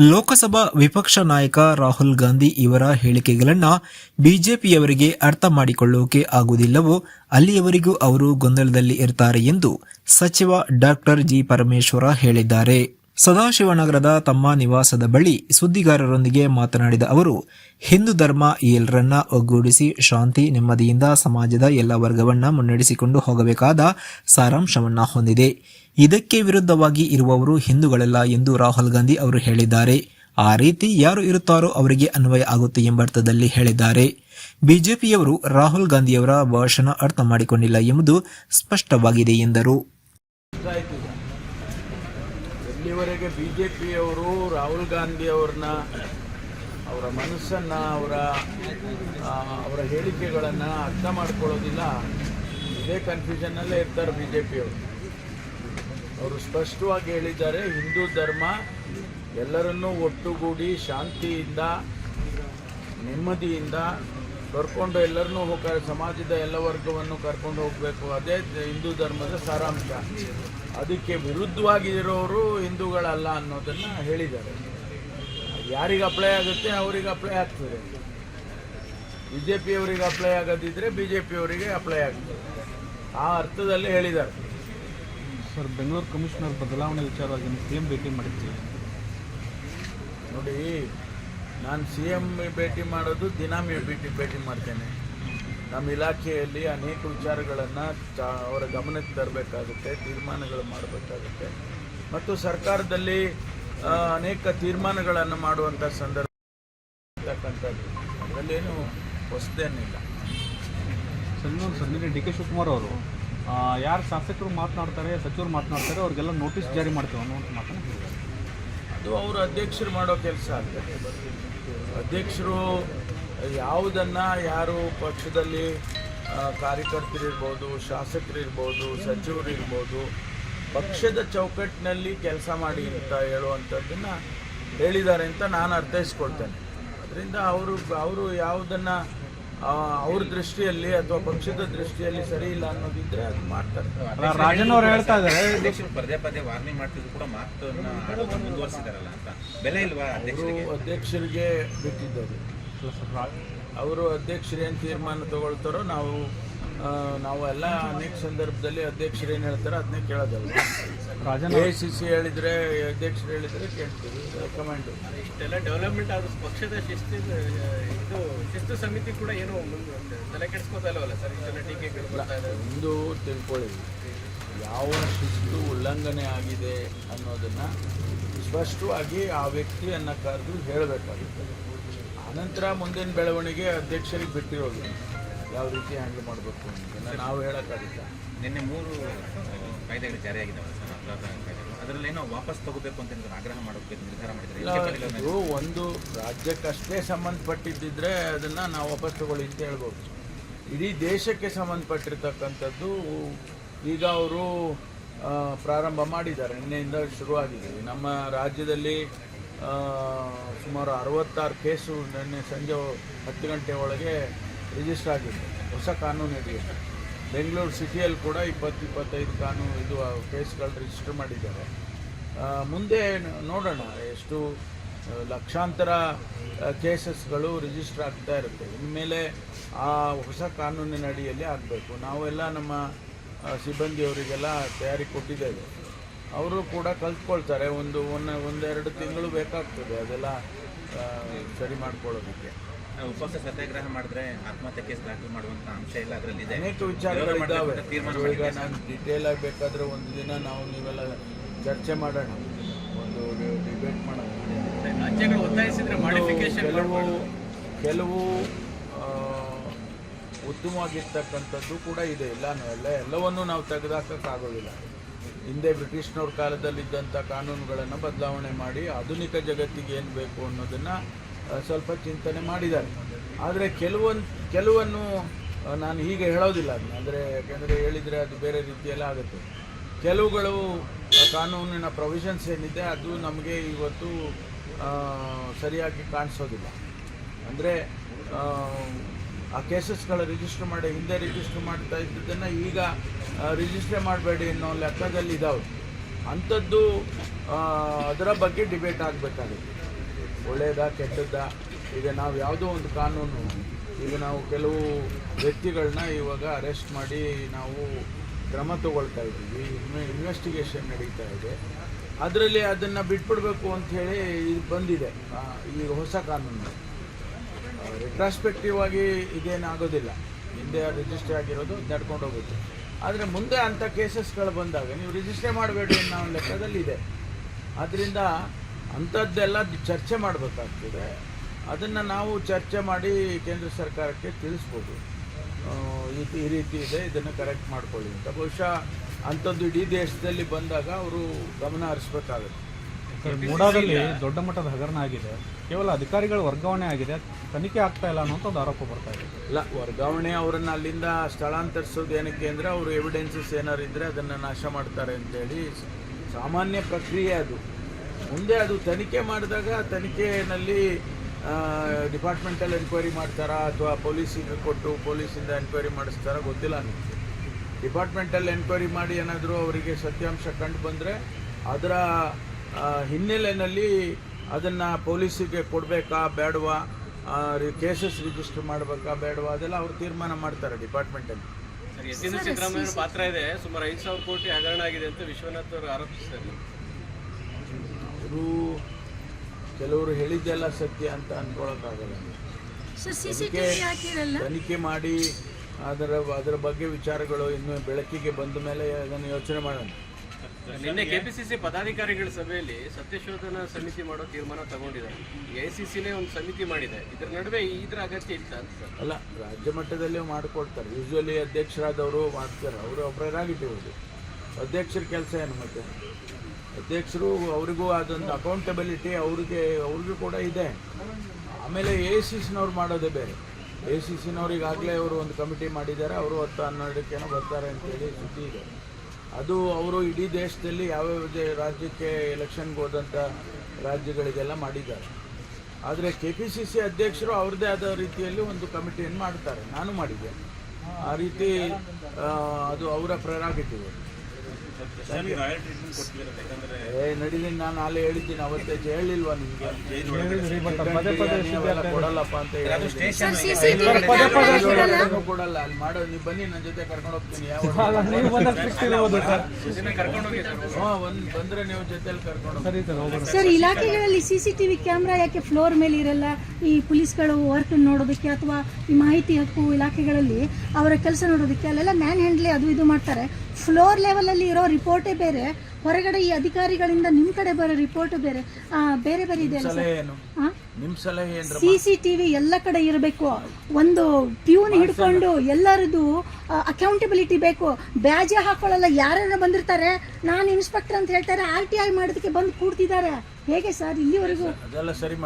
ಲೋಕಸಭಾ ವಿಪಕ್ಷ ನಾಯಕ ರಾಹುಲ್ ಗಾಂಧಿ ಇವರ ಹೇಳಿಕೆಗಳನ್ನು ಬಿಜೆಪಿಯವರಿಗೆ ಅರ್ಥ ಮಾಡಿಕೊಳ್ಳೋಕೆ ಆಗುವುದಿಲ್ಲವೋ ಅಲ್ಲಿಯವರಿಗೂ ಅವರು ಗೊಂದಲದಲ್ಲಿ ಇರ್ತಾರೆ ಎಂದು ಸಚಿವ ಡಾಕ್ಟರ್ ಜಿ ಪರಮೇಶ್ವರ ಹೇಳಿದ್ದಾರೆ. ಸದಾಶಿವನಗರದ ತಮ್ಮ ನಿವಾಸದ ಬಳಿ ಸುದ್ದಿಗಾರರೊಂದಿಗೆ ಮಾತನಾಡಿದ ಅವರು, ಹಿಂದೂ ಧರ್ಮ ಎಲ್ಲರನ್ನ ಒಗ್ಗೂಡಿಸಿ ಶಾಂತಿ, ನೆಮ್ಮದಿಯಿಂದ ಸಮಾಜದ ಎಲ್ಲ ವರ್ಗವನ್ನ ಮುನ್ನಡೆಸಿಕೊಂಡು ಹೋಗಬೇಕಾದ ಸಾರಾಂಶವನ್ನ ಹೊಂದಿದೆ. ಇದಕ್ಕೆ ವಿರುದ್ಧವಾಗಿ ಇರುವವರು ಹಿಂದೂಗಳಲ್ಲ ಎಂದು ರಾಹುಲ್ ಗಾಂಧಿ ಅವರು ಹೇಳಿದ್ದಾರೆ. ಆ ರೀತಿ ಯಾರು ಇರುತ್ತಾರೋ ಅವರಿಗೆ ಅನ್ವಯ ಆಗುತ್ತೆ ಎಂಬ ಅರ್ಥದಲ್ಲಿ ಹೇಳಿದ್ದಾರೆ. ಬಿಜೆಪಿಯವರು ರಾಹುಲ್ ಗಾಂಧಿಯವರ ಭಾಷಣ ಅರ್ಥ ಮಾಡಿಕೊಂಡಿಲ್ಲ ಎಂಬುದು ಸ್ಪಷ್ಟವಾಗಿದೆ ಎಂದರು. ಇಲ್ಲಿವರೆಗೆ ಬಿಜೆಪಿಯವರು ರಾಹುಲ್ ಗಾಂಧಿ ಅವ್ರನ್ನ ಅವರ ಮನಸ್ಸನ್ನ, ಅವರ ಅವರ ಹೇಳಿಕೆಗಳನ್ನು ಅರ್ಥ ಮಾಡ್ಕೊಳ್ಳೋದಿಲ್ಲ. ಇದೇ ಕನ್ಫ್ಯೂಷನ್ನಲ್ಲೇ ಇರ್ತಾರೆ ಬಿ ಜೆ ಪಿಯವರು ಅವರು ಸ್ಪಷ್ಟವಾಗಿ ಹೇಳಿದ್ದಾರೆ, ಹಿಂದೂ ಧರ್ಮ ಎಲ್ಲರನ್ನೂ ಒಟ್ಟುಗೂಡಿ ಶಾಂತಿಯಿಂದ, ನೆಮ್ಮದಿಯಿಂದ ಕರ್ಕೊಂಡು ಎಲ್ಲರನ್ನೂ ಹೋಗ, ಸಮಾಜದ ಎಲ್ಲ ವರ್ಗವನ್ನು ಕರ್ಕೊಂಡು ಹೋಗಬೇಕು. ಅದೇ ಹಿಂದೂ ಧರ್ಮದ ಸಾರಾಂಶ. ಅದಕ್ಕೆ ವಿರುದ್ಧವಾಗಿ ಇರೋರು ಹಿಂದೂಗಳಲ್ಲ ಅನ್ನೋದನ್ನು ಹೇಳಿದ್ದಾರೆ. ಯಾರಿಗೆ ಅಪ್ಲೈ ಆಗುತ್ತೆ, ಅವರಿಗೆ ಅಪ್ಲೈ ಆಗ್ತದೆ. ಬಿ ಜೆ ಪಿಯವರಿಗೆ ಅಪ್ಲೈ ಆಗದಿದ್ದರೆ ಬಿ ಜೆ ಪಿಯವರಿಗೆ ಅಪ್ಲೈ ಆಗ್ತದೆ. ಆ ಅರ್ಥದಲ್ಲಿ ಹೇಳಿದ್ದಾರೆ. ಸರ್ ಬೆಂಗಳೂರು ಕಮಿಷನರ್ ಬದಲಾವಣೆ ವಿಚಾರವಾಗಿ ಸಿ ಎಂ ಭೇಟಿ ಮಾಡಿದ್ದೀವಿ ನೋಡಿ ನಾನು ಸಿ ಎಂ ಭೇಟಿ ಮಾಡೋದು ದಿನ ಭೇಟಿ ಭೇಟಿ ಮಾಡ್ತೇನೆ. ನಮ್ಮ ಇಲಾಖೆಯಲ್ಲಿ ಅನೇಕ ವಿಚಾರಗಳನ್ನು ಅವರ ಗಮನಕ್ಕೆ ತರಬೇಕಾಗುತ್ತೆ ತೀರ್ಮಾನಗಳು ಮಾಡಬೇಕಾಗುತ್ತೆ. ಮತ್ತು ಸರ್ಕಾರದಲ್ಲಿ ಅನೇಕ ತೀರ್ಮಾನಗಳನ್ನು ಮಾಡುವಂಥ ಸಂದರ್ಭ ಇರ್ತಕ್ಕಂಥದ್ದು. ಅದರಲ್ಲೇನು ಹೊಸದೇನಿಲ್ಲ. ಸರ್ ಸರ್ ನಿನ್ನೆ ಡಿ ಕೆ ಶಿವಕುಮಾರ್ ಅವರು ಯಾರು ಶಾಸಕರು ಮಾತನಾಡ್ತಾರೆ, ಸಚಿವರು ಮಾತನಾಡ್ತಾರೆ, ಅವ್ರಿಗೆಲ್ಲ ನೋಟಿಸ್ ಜಾರಿ ಮಾಡ್ತೇವೆ ಅನ್ನುವಂಥ ಮಾತನ್ನು ಅದು ಅವರು ಅಧ್ಯಕ್ಷರು ಮಾಡೋ ಕೆಲಸ ಆಗ್ತದೆ ಅಧ್ಯಕ್ಷರು ಯಾವುದನ್ನು ಯಾರು ಪಕ್ಷದಲ್ಲಿ ಕಾರ್ಯಕರ್ತರಿರ್ಬೋದು ಶಾಸಕರಿರ್ಬೋದು ಸಚಿವರು ಇರ್ಬೋದು, ಪಕ್ಷದ ಚೌಕಟ್ಟಿನಲ್ಲಿ ಕೆಲಸ ಮಾಡಿ ಅಂತ ಹೇಳುವಂಥದ್ದನ್ನು ಹೇಳಿದ್ದಾರೆ ಅಂತ ನಾನು ಅರ್ಥೈಸ್ಕೊಳ್ತೇನೆ. ಅದರಿಂದ ಅವರು ಅವರು ಯಾವುದನ್ನು ಅವ್ರ ದೃಷ್ಟಿಯಲ್ಲಿ ಅಥವಾ ಪಕ್ಷದ ದೃಷ್ಟಿಯಲ್ಲಿ ಸರಿ ಇಲ್ಲ ಅನ್ನೋದಿದ್ರೆ ಅದು ಮಾಡ್ತಾರೆ. ರಾಜನ್ ಅವ್ರು ಹೇಳ್ತಾ ಇದ್ದಾರೆ. ಅಧ್ಯಕ್ಷರು ಪದೇ ಪದೇ ವಾರ್ನಿಂಗ್ ಮಾಡ್ತಿದ್ರು ಕೂಡ ಮಾತನ್ನ ಮುಂದುವರ್ಸಿದಾರಲ್ಲ ಅಂತ. ಬೆಲೆ ಇಲ್ವಾ ಅವರು ಅಧ್ಯಕ್ಷರಿಗೆ ಅಧ್ಯಕ್ಷರಿಗೆ ಬಿಟ್ಟಿದ್ದಾರೆ ಅವರು ಅಧ್ಯಕ್ಷರೇನು ಏನು ತೀರ್ಮಾನ ತಗೊಳ್ತಾರೋ ನಾವು ನಾವು ಎಲ್ಲ ಅನೇಕ ಸಂದರ್ಭದಲ್ಲಿ ಅಧ್ಯಕ್ಷರು ಏನು ಹೇಳ್ತಾರೆ ಅದನ್ನೇ ಕೇಳೋದಲ್ಲ ರಾಜನ್ ಎ ಸಿ ಸಿ ಹೇಳಿದರೆ ಅಧ್ಯಕ್ಷರು ಹೇಳಿದರೆ ಕೇಳ್ತೀವಿ ರೆಕಮೆಂಡು ಇಷ್ಟೆಲ್ಲ ಡೆವಲಪ್ಮೆಂಟ್ ಆದ ಪಕ್ಷದ ಶಿಸ್ತು ಇದು ಶಿಸ್ತು ಸಮಿತಿ ಕೂಡ ಏನು ತಲೆ ಕೆಡಿಸ್ಕೋತಾ ಇಲ್ಲವಲ್ಲ ಸರ್? ಇಷ್ಟೆಲ್ಲ ಟೀಕೆಗಳು ಒಂದು ತಿಳ್ಕೊಳ್ಳಿ. ಯಾವ ಶಿಸ್ತು ಉಲ್ಲಂಘನೆ ಆಗಿದೆ ಅನ್ನೋದನ್ನು ಸ್ಪಷ್ಟವಾಗಿ ಆ ವ್ಯಕ್ತಿಯನ್ನು ಕರೆದು ಹೇಳಬೇಕಾಗುತ್ತೆ. ಆನಂತರ ಮುಂದಿನ ಬೆಳವಣಿಗೆ ಅಧ್ಯಕ್ಷರಿಗೆ ಬಿಟ್ಟಿರೋದು. ಯಾವ ರೀತಿ ಹ್ಯಾಂಡಲ್ ಮಾಡಬೇಕು ಅಂತ ನಾವು ಹೇಳೋಕ್ಕಾಗಿಲ್ಲ. ನಿನ್ನೆ ಮೂರು ಕಾಯ್ದೆಗಳು ಜಾರಿಯಾಗಿದ್ದಾವೆ ಸರ್ ಅಪರಾಧ ಕಾಯ್ದೆಗಳು. ಅದರಲ್ಲೇನೋ ವಾಪಸ್ ತಗೋಬೇಕು ಅಂತ ಆಗ್ರಹ ಮಾಡೋಕ್ಕೆ ನಿರ್ಧಾರ ಮಾಡಿದ್ರು. ಇದು ಒಂದು ರಾಜ್ಯಕ್ಕಷ್ಟೇ ಸಂಬಂಧಪಟ್ಟಿದ್ದಿದ್ರೆ ಅದನ್ನು ನಾವು ವಾಪಸ್ ತಗೊಳ್ಳಿ ಅಂತ ಹೇಳ್ಬೋದು. ಇಡೀ ದೇಶಕ್ಕೆ ಸಂಬಂಧಪಟ್ಟಿರ್ತಕ್ಕಂಥದ್ದು ಈಗ ಅವರು ಪ್ರಾರಂಭ ಮಾಡಿದ್ದಾರೆ ನಿನ್ನೆಯಿಂದ ಶುರುವಾಗಿದೆ. ನಮ್ಮ ರಾಜ್ಯದಲ್ಲಿ ಸುಮಾರು ಅರವತ್ತಾರು ಕೇಸು ನಿನ್ನೆ ಸಂಜೆ ಹತ್ತು ಗಂಟೆ ಒಳಗೆ ರಿಜಿಸ್ಟರ್ ಆಗಿದೆ. ಹೊಸ ಕಾನೂನು ಇದೆ. ಬೆಂಗಳೂರು ಸಿಟಿಯಲ್ಲಿ ಕೂಡ ಇಪ್ಪತ್ತು, ಇಪ್ಪತ್ತೈದು ಕಾನೂನು ಇದು ಕೇಸ್ಗಳು ರಿಜಿಸ್ಟರ್ ಮಾಡಿದ್ದಾರೆ. ಮುಂದೆ ನೋಡೋಣ. ಎಷ್ಟು ಲಕ್ಷಾಂತರ ಕೇಸಸ್ಗಳು ರಿಜಿಸ್ಟರ್ ಆಗ್ತಾ ಇರುತ್ತೆ. ಇನ್ಮೇಲೆ ಆ ಹೊಸ ಕಾನೂನಿನ ಅಡಿಯಲ್ಲಿ ಆಗಬೇಕು. ನಾವೆಲ್ಲ ನಮ್ಮ ಸಿಬ್ಬಂದಿಯವರಿಗೆಲ್ಲ ತಯಾರಿ ಕೊಟ್ಟಿದ್ದೇವೆ. ಅವರು ಕೂಡ ಕಲ್ತ್ಕೊಳ್ತಾರೆ. ಒಂದು ಒಂದು, ಒಂದೆರಡು ತಿಂಗಳು ಬೇಕಾಗ್ತದೆ ಅದೆಲ್ಲ ಸರಿ ಮಾಡ್ಕೊಳ್ಳೋದಕ್ಕೆ. ಉಪವಾಸ ಸತ್ಯಾಗ್ರಹ ಮಾಡಿದ್ರೆ ಆತ್ಮಹತ್ಯೆ ಕೇಸ್ ದಾಖಲು ಮಾಡುವಂತ ಅಂಶ ಇಲ್ಲ ಅದರಲ್ಲಿ ಇದೆ ಅನೇಕ ವಿಚಾರಗಳಿದ್ದಾವೆ ಈಗ ನಾನು ಡೀಟೇಲ್ ಆಗಿ ಬೇಕಾದ್ರೆ ಒಂದು ದಿನ ನಾವು ನೀವೆಲ್ಲ ಚರ್ಚೆ ಮಾಡೋಣ. ಒಂದು ಡಿಬೇಟ್ ಮಾಡೋಣ. ರಾಜ್ಯಗಳು ಒತ್ತಾಯಿಸಿದ್ರೆ ಮಾಡಿಫಿಕೇಶನ್ ಕೆಲವು ಕೆಲವು ಉತ್ತಮವಾಗಿರ್ತಕ್ಕಂಥದ್ದು ಕೂಡ ಇದೆ. ಇಲ್ಲ ಎಲ್ಲ ಎಲ್ಲವನ್ನೂ ನಾವು ತೆಗೆದಾಕೋಕ್ಕಾಗೋದಿಲ್ಲ ಹಿಂದೆ ಬ್ರಿಟಿಷ್ನವ್ರ ಕಾಲದಲ್ಲಿದ್ದಂಥ ಕಾನೂನುಗಳನ್ನು ಬದಲಾವಣೆ ಮಾಡಿ ಆಧುನಿಕ ಜಗತ್ತಿಗೆ ಏನು ಬೇಕು ಅನ್ನೋದನ್ನು ಸ್ವಲ್ಪ ಚಿಂತನೆ ಮಾಡಿದ್ದಾರೆ. ಆದರೆ ಕೆಲವೊಂದು, ಕೆಲವನ್ನು ನಾನು ಹೀಗೆ ಹೇಳೋದಿಲ್ಲ ಅದನ್ನ. ಅಂದರೆ ಯಾಕೆಂದರೆ ಹೇಳಿದರೆ ಅದು ಬೇರೆ ರೀತಿಯಲ್ಲಿ ಆಗುತ್ತೆ. ಕೆಲವುಗಳು ಕಾನೂನಿನ ಪ್ರೊವಿಷನ್ಸ್ ಏನಿದೆ, ಅದು ನಮಗೆ ಇವತ್ತು ಸರಿಯಾಗಿ ಕಾಣಿಸೋದಿಲ್ಲ. ಅಂದರೆ, ಆ ಕೇಸಸ್ಗಳು ರಿಜಿಸ್ಟರ್ ಮಾಡಿ, ಹಿಂದೆ ರಿಜಿಸ್ಟರ್ ಮಾಡ್ತಾ ಇದ್ದದನ್ನು ಈಗ ರಿಜಿಸ್ಟರ್ ಮಾಡಬೇಡಿ ಅನ್ನೋ ಲೆಕ್ಕದಲ್ಲಿ ಇದಾವೆ. ಅಂಥದ್ದು ಅದರ ಬಗ್ಗೆ ಡಿಬೇಟ್ ಆಗಬೇಕಾಗುತ್ತೆ. ಒಳ್ಳೆಯದಾ ಕೆಟ್ಟದ್ದ? ಈಗ ನಾವು ಯಾವುದೋ ಒಂದು ಕಾನೂನು, ಈಗ ನಾವು ಕೆಲವು ವ್ಯಕ್ತಿಗಳನ್ನ ಇವಾಗ ಅರೆಸ್ಟ್ ಮಾಡಿ ನಾವು ಕ್ರಮ ತಗೊಳ್ತಾ ಇದ್ದೀವಿ ಇನ್ವೆಸ್ಟಿಗೇಷನ್ ನಡೀತಾ ಇದೆ. ಅದರಲ್ಲಿ ಅದನ್ನು ಬಿಟ್ಬಿಡ್ಬೇಕು ಅಂತ ಹೇಳಿ ಇದು ಬಂದಿದೆ ಈ ಹೊಸ ಕಾನೂನು. ರೆಟ್ರಾಸ್ಪೆಕ್ಟಿವ್ ಆಗಿ ಇದೇನಾಗೋದಿಲ್ಲ. ಹಿಂದೆ ರಿಜಿಸ್ಟರ್ ಆಗಿರೋದು ನಡ್ಕೊಂಡು ಹೋಗುತ್ತೆ. ಆದರೆ ಮುಂದೆ ಅಂಥ ಕೇಸಸ್ಗಳು ಬಂದಾಗ ನೀವು ರಿಜಿಸ್ಟರ್ ಮಾಡಬೇಡಿ ಅನ್ನೋ ಲೆಕ್ಕದಲ್ಲಿ ಇದೆ ಆದ್ದರಿಂದ ಅಂಥದ್ದೆಲ್ಲ ಚರ್ಚೆ ಮಾಡಬೇಕಾಗ್ತದೆ. ಅದನ್ನು ನಾವು ಚರ್ಚೆ ಮಾಡಿ ಕೇಂದ್ರ ಸರ್ಕಾರಕ್ಕೆ ತಿಳಿಸ್ಬೋದು. ಈ- ರೀತಿ ಇದೆ ಇದನ್ನು ಕರೆಕ್ಟ್ ಮಾಡ್ಕೊಳ್ಳಿ ಅಂತ. ಬಹುಶಃ ಅಂಥದ್ದು ಇಡೀ ದೇಶದಲ್ಲಿ ಬಂದಾಗ ಅವರು ಗಮನ ಹರಿಸ್ಬೇಕಾಗುತ್ತೆ. ಮೂಡಾದಲ್ಲಿ ದೊಡ್ಡ ಮಟ್ಟದ ಹಗರಣ ಆಗಿದೆ. ಕೇವಲ ಅಧಿಕಾರಿಗಳ ವರ್ಗಾವಣೆ ಆಗಿದೆ. ತನಿಖೆ ಆಗ್ತಾ ಇಲ್ಲ ಅನ್ನೋಂಥ ಒಂದು ಆರೋಪ ಬರ್ತಾ ಇದೆ. ಇಲ್ಲ ವರ್ಗಾವಣೆ ಅವರನ್ನು ಅಲ್ಲಿಂದ ಸ್ಥಳಾಂತರಿಸೋದು ಏನಕ್ಕೆ ಅಂದರೆ ಅವರು ಎವಿಡೆನ್ಸಸ್ ಏನಾರು ಇದ್ದರೆ ಅದನ್ನು ನಾಶ ಮಾಡ್ತಾರೆ ಅಂತೇಳಿ. ಸಾಮಾನ್ಯ ಪ್ರಕ್ರಿಯೆ ಅದು. ಮುಂದೆ ಅದು ತನಿಖೆ ಮಾಡಿದಾಗ ತನಿಖೆಯಲ್ಲಿ ಡಿಪಾರ್ಟ್ಮೆಂಟಲ್ಲಿ ಎನ್ಕ್ವೈರಿ ಮಾಡ್ತಾರಾ ಅಥವಾ ಪೊಲೀಸಿಗೆ ಕೊಟ್ಟು ಪೊಲೀಸಿಂದ ಎನ್ಕ್ವೈರಿ ಮಾಡಿಸ್ತಾರಾ ಗೊತ್ತಿಲ್ಲ ನನಗೆ. ಡಿಪಾರ್ಟ್ಮೆಂಟಲ್ಲಿ ಎನ್ಕ್ವೈರಿ ಮಾಡಿ ಏನಾದರೂ ಅವರಿಗೆ ಸತ್ಯಾಂಶ ಕಂಡು ಬಂದರೆ ಅದರ ಹಿನ್ನೆಲೆಯಲ್ಲಿ ಅದನ್ನು ಪೊಲೀಸಿಗೆ ಕೊಡಬೇಕಾ, ಬೇಡವಾ? ಕೇಸಸ್ ರಿಜಿಸ್ಟರ್ ಮಾಡಬೇಕಾ, ಬೇಡವಾ? ಅದೆಲ್ಲ ಅವರು ತೀರ್ಮಾನ ಮಾಡ್ತಾರೆ ಡಿಪಾರ್ಟ್ಮೆಂಟಲ್ಲಿ. ಸಿದ್ದರಾಮಯ್ಯ ಪಾತ್ರ ಇದೆ. ಸುಮಾರು ಐದು ಸಾವಿರ ಕೋಟಿ ಹಗರಣ ಆಗಿದೆ ಅಂತ ವಿಶ್ವನಾಥ್ ಅವರು ಆರೋಪಿಸಿದ್ದಾರೆ. ಅವರು ಕೆಲವರು ಹೇಳಿದ್ದೆಲ್ಲ ಸತ್ಯ ಅಂತ ಅನ್ಕೊಳಕ್ಕಾಗಲ್ಲ. ತನಿಖೆ ತನಿಖೆ ಮಾಡಿ ಅದರ ಅದರ ಬಗ್ಗೆ ವಿಚಾರಗಳು ಇನ್ನು ಬೆಳಕಿಗೆ ಬಂದ ಮೇಲೆ ಅದನ್ನು ಯೋಚನೆ ಮಾಡೋಣ. ನಿನ್ನೆ ಕೆಪಿಸಿಸಿ ಪದಾಧಿಕಾರಿಗಳ ಸಭೆಯಲ್ಲಿ ಸತ್ಯಶೋಧನಾ ಸಮಿತಿ ಮಾಡೋ ತೀರ್ಮಾನ ತಗೊಂಡಿದ್ದಾರೆ. ಎಐಸಿಸಿನೇ ಒಂದು ಸಮಿತಿ ಮಾಡಿದೆ. ಇದರ ನಡುವೆ ಇದರ ಅಗತ್ಯ ಇತ್ತ ಸರ್ ಅಲ್ಲ ರಾಜ್ಯ ಮಟ್ಟದಲ್ಲಿ ಮಾಡಿಕೊಡ್ತಾರೆ. ಯೂಶ್ವಲಿ ಅಧ್ಯಕ್ಷರಾದವರು ಮಾಡ್ತಾರೆ. ಅವರು ಒಬ್ಬರಾಗಿಟ್ಟಿರೋದು ಅಧ್ಯಕ್ಷರ ಕೆಲಸ ಏನು ಮತ್ತೆ? ಅಧ್ಯಕ್ಷರು ಅವರಿಗೂ ಅದೊಂದು ಅಕೌಂಟಬಿಲಿಟಿ ಅವ್ರಿಗೆ, ಅವ್ರಿಗೂ ಕೂಡ ಇದೆ. ಆಮೇಲೆ ಎ ಸಿ ಸಿನವ್ರು ಮಾಡೋದೇ ಬೇರೆ. ಎ ಸಿ ಸಿನವ್ರಿಗಾಗಲೇ ಅವರು ಒಂದು ಕಮಿಟಿ ಮಾಡಿದ್ದಾರೆ. ಅವರು ಹತ್ತು ಹನ್ನೆರಡಕ್ಕೇನೋ ಬರ್ತಾರೆ ಅಂತೇಳಿ ಸುದ್ದಿ ಇದೆ. ಅದು ಅವರು ಇಡೀ ದೇಶದಲ್ಲಿ ಯಾವ್ಯಾವ ರಾಜ್ಯಕ್ಕೆ ಎಲೆಕ್ಷನ್ಗೆ ಹೋದಂಥ ರಾಜ್ಯಗಳಿಗೆಲ್ಲ ಮಾಡಿದ್ದಾರೆ. ಆದರೆ ಕೆ ಪಿ ಸಿ ಸಿ ಅಧ್ಯಕ್ಷರು ಅವ್ರದ್ದೇ ಆದ ರೀತಿಯಲ್ಲಿ ಒಂದು ಕಮಿಟಿಯನ್ನು ಮಾಡ್ತಾರೆ. ನಾನು ಮಾಡಿದ್ದೆ ಆ ರೀತಿ ಅದು ಅವರ ಪ್ರೆರಾಗಿಟಿವ್ ಏ ನಡೀಲಿ ನಾನು ಅಲ್ಲೇ ಹೇಳಿದ್ದೀನಿ ಅವತ್ತೇ ಹೇಳಿಲ್ವಾ ನಿಮಗೆ? ಕೊಡಲ್ಲಪ್ಪ ಅಂತ. ಯಾವ್ದನ್ನೂ ಕೊಡಲ್ಲ? ಅಲ್ಲಿ ಮಾಡೋ ನೀವು ಬನ್ನಿ ನನ್ನ ಜೊತೆ ಕರ್ಕೊಂಡು ಹೋಗ್ತೀನಿ ಯಾವ ಕರ್ಕೊಂಡು ಹೋಗಿ ಸರ್. ಹ್ಞೂ ಒಂದು ಬಂದರೆ ನೀವು ಜೊತೆಲಿ ಕರ್ಕೊಂಡು ಹೋಗ್ತೀನಿ. ಸರ್ ಇಲಾಖೆಗಳಲ್ಲಿ ಸಿಸಿಟಿವಿ ಕ್ಯಾಮ್ರಾ ಯಾಕೆ ಫ್ಲೋರ್ ಮೇಲೆ ಇರಲ್ಲ? ಈ ಪೊಲೀಸ್ಗಳು ವರ್ಕ್ ನೋಡೋದಕ್ಕೆ ಅಥವಾ ಈ ಮಾಹಿತಿ ಹಕ್ಕು ಇಲಾಖೆಗಳಲ್ಲಿ ಅವರ ಕೆಲಸ ನೋಡೋದಕ್ಕೆ ಅಲ್ಲೆಲ್ಲ ಮ್ಯಾನ್ ಹ್ಯಾಂಡ್ಲಿ ಅದು ಇದು ಮಾಡ್ತಾರೆ. ಫ್ಲೋರ್ ಲೆವೆಲಲ್ಲಿ ಇರೋ ರಿಪೋರ್ಟೇ ಬೇರೆ. ಹೊರಗಡೆ ಈ ಅಧಿಕಾರಿಗಳಿಂದ ನಿಮ್ಮ ಕಡೆ ಬರೋ ರಿಪೋರ್ಟ್ ಬೇರೆ. ಬೇರೆ ಬೇರೆ ಇದೆ ಸಿ ಸಿ ಟಿ ವಿ ಎಲ್ಲ ಕಡೆ ಇರಬೇಕು. ಒಂದು ಪ್ಯೂನ್ ಹಿಡ್ಕೊಂಡು ಎಲ್ಲರದು ಅಕೌಂಟಬಿಲಿಟಿ ಬೇಕು. ಬ್ಯಾಜೆ ಹಾಕೊಳ್ಳಲ್ಲ ಯಾರು ಬಂದಿರ್ತಾರೆ? ನಾನು ಇನ್ಸ್ಪೆಕ್ಟರ್ ಅಂತ ಹೇಳ್ತಾರೆ ಆರ್ ಟಿ ಐ ಮಾಡೋದಕ್ಕೆ ಬಂದು ಕೂಡ್ತಿದ್ದಾರೆ. ಹೇಗೆ ಸರ್ ಇಲ್ಲಿವರೆಗೂ? ಸರಿ.